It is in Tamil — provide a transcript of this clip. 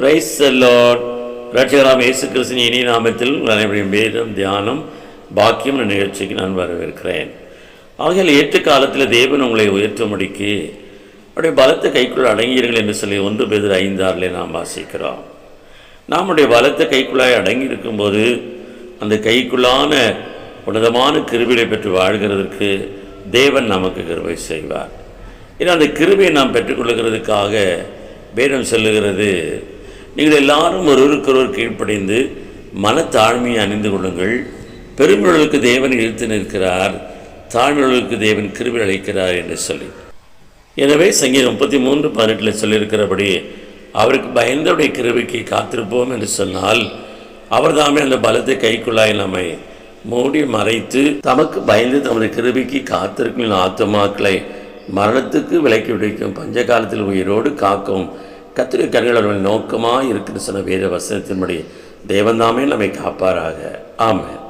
பிரைஸ் செல்லோட் ரட்சகராம் இயேசு கிறிஸ்தின் இனிய நாமத்தில் நடைபெறும் வேதம் தியானம் பாக்கியம் நிகழ்ச்சிக்கு நான் வரவேற்கிறேன். ஆகையில் ஏற்ற காலத்தில் தேவன் உங்களை உயர்த்தும்படிக்கு அவருடைய பலத்த கைக்குள் அடங்கியீர்கள் என்று சொல்லி ஒன்று பேர் ஐந்தாறிலே நாம் வாசிக்கிறோம். நம்முடைய பலத்த கைக்குள்ளாய் அடங்கி இருக்கும்போது அந்த கைக்குள்ளான உன்னதமான கிருபிலை பெற்று வாழ்கிறதற்கு தேவன் நமக்கு கிருபை செய்வார். ஏன்னா அந்த கிருபியை நாம் பெற்றுக்கொள்கிறதுக்காக வேதம் சொல்லுகிறது நீங்கள் எல்லாரும் ஒருவருக்கொருவர் கீழ்ப்படைந்து மனத்தாழ்மையை அணிந்து கொள்ளுங்கள். பெருமிழலுக்கு தேவன் இழுத்து நிற்கிறார். தாழ்மையுள்ளவர்களுக்கு தேவன் கிருபை அளிக்கிறார் என்று சொல்லி. எனவே சங்கீதம் முப்பத்தி மூன்று பதினெட்டில் சொல்லியிருக்கிறபடி அவருக்கு பயந்தவுடைய கிருவிக்கு காத்திருப்போம் என்று சொன்னால் அவர் தாமே அந்த பலத்தை கைக்குள்ளாய் நம்மை மூடி மறைத்து தமக்கு பயந்து தமது கிருவிக்கு காத்திருக்கும் ஆத்துமாக்களை மரணத்துக்கு விலக்கி விடுவிக்கும் பஞ்ச காலத்தில் உயிரோடு காக்கும் கத்திரி கண்கள் அவர்கள் நோக்கமாக இருக்குன்னு சொன்ன வேத வசனத்தின்படி தேவன்தாமே நம்மை காப்பாராக. ஆமாம்